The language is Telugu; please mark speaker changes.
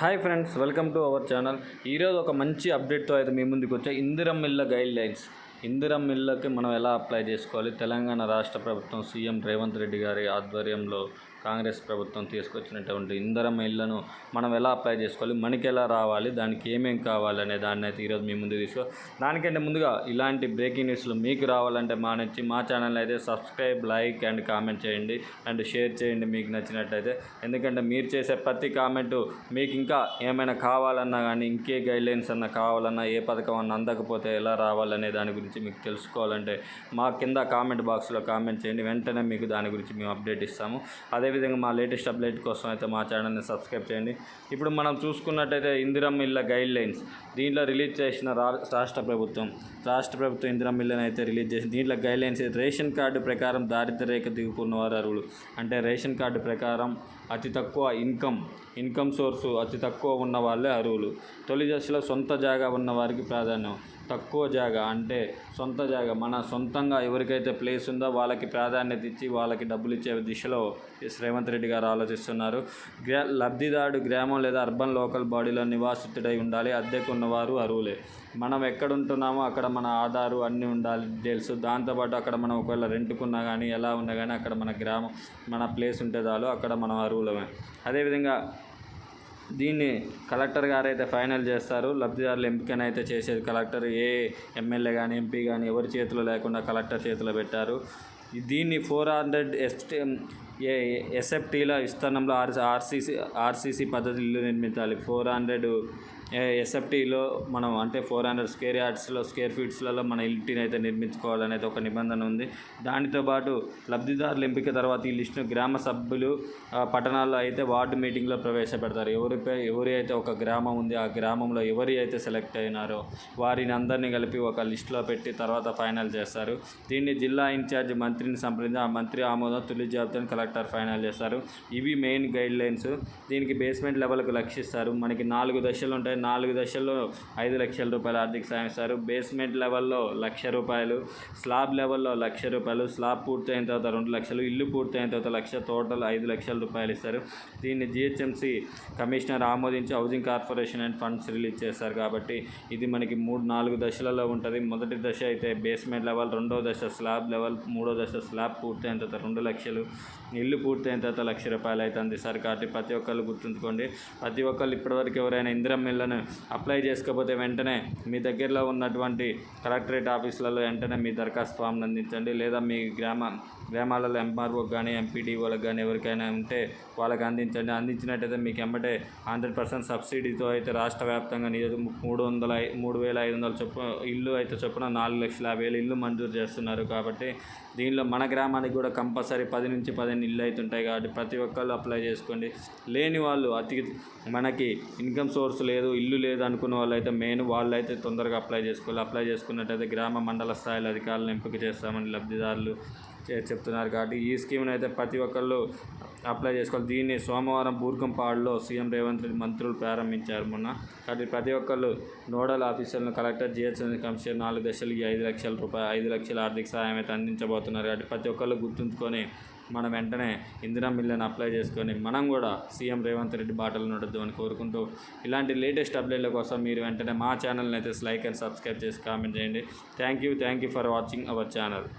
Speaker 1: Hi friends welcome to our channel ఈరోజు ఒక మంచి అప్డేట్తో అయితే మీ ముందుకు వచ్చా ఇందిరం మిల్ల గైడ్ లైన్స్ ఇందిరం మిల్లకి మనం ఎలా అప్లై చేసుకోవాలి? తెలంగాణ రాష్ట్ర ప్రభుత్వం సీఎం రేవంత్ రెడ్డి గారి ఆధ్వర్యంలో కాంగ్రెస్ ప్రభుత్వం తీసుకొచ్చినటువంటి ఇందరం ఇళ్ళను మనం ఎలా అప్లై చేసుకోవాలి? మనకి ఎలా రావాలి? దానికి ఏమేం కావాలనే దాన్ని అయితే ఈరోజు మీ ముందు తీసుకో దానికంటే ముందుగా ఇలాంటి బ్రేకింగ్ న్యూస్లు మీకు రావాలంటే మా నుంచి మా ఛానల్ అయితే సబ్స్క్రైబ్ లైక్ అండ్ కామెంట్ చేయండి. అండ్ షేర్ చేయండి మీకు నచ్చినట్టయితే. ఎందుకంటే మీరు చేసే ప్రతి కామెంటు మీకు ఇంకా ఏమైనా కావాలన్నా కానీ ఇంకే గైడ్లైన్స్ అన్నా కావాలన్నా ఏ పథకం అన్నా అందకపోతే ఎలా రావాలనే దాని గురించి మీకు తెలుసుకోవాలంటే మా కింద కామెంట్ బాక్స్లో కామెంట్ చేయండి. వెంటనే మీకు దాని గురించి మేము అప్డేట్ ఇస్తాము. అదే అదేవిధంగా మా లేటెస్ట్ అప్డేట్ కోసం అయితే మా ఛానల్ని సబ్స్క్రైబ్ చేయండి. ఇప్పుడు మనం చూసుకున్నట్టయితే ఇందిరం ఇళ్ళ గైడ్ లైన్స్ దీంట్లో రిలీజ్ చేసిన రా రాష్ట్ర ప్రభుత్వం. రాష్ట్ర ప్రభుత్వం ఇందిరం ఇళ్ళని అయితే రిలీజ్ చేసింది. దీంట్లో గైడ్ లైన్స్ రేషన్ కార్డు ప్రకారం దారిద్ర్య రేఖ దిగుకున్న వారు అర్హులు. అంటే రేషన్ కార్డు ప్రకారం అతి తక్కువ ఇన్కమ్ ఇన్కమ్ సోర్సు అతి తక్కువ ఉన్న వాళ్ళే అర్హులు. తొలి దశలో సొంత జాగా ఉన్న వారికి ప్రాధాన్యం. తక్కువ జాగా అంటే సొంత జాగా. మన సొంతంగా ఎవరికైతే ప్లేస్ ఉందో వాళ్ళకి ప్రాధాన్యత ఇచ్చి వాళ్ళకి డబ్బులు ఇచ్చే దిశలో ఎస్ రేవంత్ రెడ్డి గారు ఆలోచిస్తున్నారు. గ్రా లబ్ధిదారుడు గ్రామం లేదా అర్బన్ లోకల్ బాడీలో నివాసితుడై ఉండాలి. అద్దెకున్నవారు అరువులే మనం ఎక్కడ ఉంటున్నామో అక్కడ మన ఆధారు అన్నీ ఉండాలి తెలుసు. దాంతోపాటు అక్కడ మనం ఒకవేళ రెంట్కున్నా కానీ ఎలా ఉన్నా కానీ అక్కడ మన గ్రామం మన ప్లేస్ ఉంటే చాలు అక్కడ మనం అరువులమే. అదేవిధంగా దీన్ని కలెక్టర్ గారు అయితే ఫైనల్ చేస్తారు. లబ్ధిదారుల ఎంపికనైతే చేసేది కలెక్టర్. ఏ ఎమ్మెల్యే కానీ ఎంపీ కానీ ఎవరి చేతిలో లేకుండా కలెక్టర్ చేతిలో పెట్టారు. దీన్ని ఫోర్ హండ్రెడ్ ఎస్టీ ఏ ఎస్ఎఫ్టీల విస్తరణంలో ఆర్ ఆర్సీసీ ఆర్సీసీ పద్ధతి ఇల్లు నిర్మించాలి. ఫోర్ హండ్రెడ్ ఎస్ఎఫ్టీలో మనం అంటే ఫోర్ హండ్రెడ్ స్క్వేర్ యార్డ్స్లో స్క్వేర్ ఫీట్స్లలో మన ఇంటిని అయితే నిర్మించుకోవాలనేది ఒక నిబంధన ఉంది. దానితో పాటు లబ్ధిదారుల ఎంపిక తర్వాత ఈ లిస్టును గ్రామ సభ్యులు పట్టణాల్లో అయితే వార్డు మీటింగ్లో ప్రవేశపెడతారు. ఎవరిపై ఎవరి అయితే ఒక గ్రామం ఉంది ఆ గ్రామంలో ఎవరి అయితే సెలెక్ట్ అయినారో వారిని అందరినీ కలిపి ఒక లిస్టులో పెట్టి తర్వాత ఫైనల్ చేస్తారు. దీన్ని జిల్లా ఇన్ఛార్జ్ మంత్రిని సంప్రదించి ఆ మంత్రి ఆమోదం తొలి జాబితాను కలెక్టర్ ఫైనల్ చేస్తారు. ఇవి మెయిన్ గైడ్ లైన్స్ దీనికి బేస్మెంట్ లెవెల్కు లక్షిస్తారు. మనకి నాలుగు దశలు ఉంటాయి నాలుగు దశల్లో ఐదు లక్షల రూపాయలు ఆర్థిక సాయం ఇస్తారు. బేస్మెంట్ లెవెల్లో లక్ష రూపాయలు స్లాబ్ లెవెల్లో లక్ష రూపాయలు స్లాబ్ పూర్తయిన తర్వాత రెండు లక్షలు ఇల్లు పూర్తయిన తర్వాత లక్ష టోటల్ ఐదు లక్షల రూపాయలు ఇస్తారు. దీన్ని జిహెచ్ఎంసి కమిషనర్ ఆమోదించి housing corporation and funds release చేస్తారు కాబట్టి ఇది మనకి మూడు నాలుగు దశలలో ఉంటుంది. మొదటి దశ అయితే బేస్మెంట్ లెవెల్ రెండో దశ స్లాబ్ లెవెల్ మూడో దశ స్లాబ్ పూర్తయిన తర్వాత రెండు లక్షలు ఇల్లు పూర్తయిన తర్వాత లక్ష రూపాయలు అవుతుంది సార్ కాబట్టి ప్రతి ఒక్కళ్ళు గుర్తుంచుకోండి. ప్రతి ఒక్కళ్ళు ఇప్పటివరకు ఎవరైనా ఇందిరం మిల్లను అప్లై చేసుకోకపోతే వెంటనే మీ దగ్గరలో ఉన్నటువంటి కలెక్టరేట్ ఆఫీసులలో వెంటనే మీ దరఖాస్తు ఫామ్ని అందించండి. లేదా మీ గ్రామ గ్రామాలలో ఎంఆర్ఓకి కానీ ఎంపీడీఓలకు కానీ ఎవరికైనా ఉంటే వాళ్ళకి అందించండి. అందించినట్టయితే మీకు ఎంబటే హండ్రెడ్ పర్సెంట్ సబ్సిడీతో అయితే రాష్ట్ర వ్యాప్తంగా మూడు వందల మూడు వేల ఐదు వందల చొప్పున ఇల్లు అయితే చొప్పున నాలుగు లక్షల యాభై వేలు ఇల్లు మంజూరు చేస్తున్నారు. కాబట్టి దీనిలో మన గ్రామానికి కూడా కంపల్సరీ పది నుంచి పదిహేను ఇల్లు అవుతుంటాయి కాబట్టి ప్రతి ఒక్కళ్ళు అప్లై చేసుకోండి. లేని వాళ్ళు అతి మనకి ఇన్కమ్ సోర్స్ లేదు ఇల్లు లేదు అనుకున్న వాళ్ళు అయితే మెయిన్ వాళ్ళు అయితే తొందరగా అప్లై చేసుకోవాలి. అప్లై చేసుకున్నట్టయితే గ్రామ మండల స్థాయిలో అధికారులను ఎంపిక చేస్తామని లబ్ధిదారులు చే- చెప్తున్నారు. కాబట్టి ఈ స్కీమ్ని అయితే ప్రతి ఒక్కళ్ళు అప్లై చేసుకోవాలి. దీన్ని సోమవారం బూర్గంపాడులో సీఎం రేవంత్ రెడ్డి మంత్రులు ప్రారంభించారు. మొన్న కాబట్టి ప్రతి ఒక్కళ్ళు నోడల్ ఆఫీసర్లను కలెక్టర్ జిహెచ్ఎంసీ కమిషనర్ నాలుగు దశలు ఐదు లక్షల రూపాయలు ఐదు లక్షల ఆర్థిక సహాయం అయితే అందించబోతున్నారు. కాబట్టి ప్రతి ఒక్కళ్ళు గుర్తుంచుకొని మనం వెంటనే ఇందిరా మిల్లని అప్లై చేసుకొని మనం కూడా సీఎం రేవంత్ రెడ్డి బాటలు నడద్దు అని కోరుకుంటూ ఇలాంటి లేటెస్ట్ అప్డేట్ల కోసం మీరు వెంటనే మా ఛానల్ని అయితే లైక్ అండ్ సబ్స్క్రైబ్ చేసి కామెంట్ చేయండి. Thank you. Thank you for watching our channel.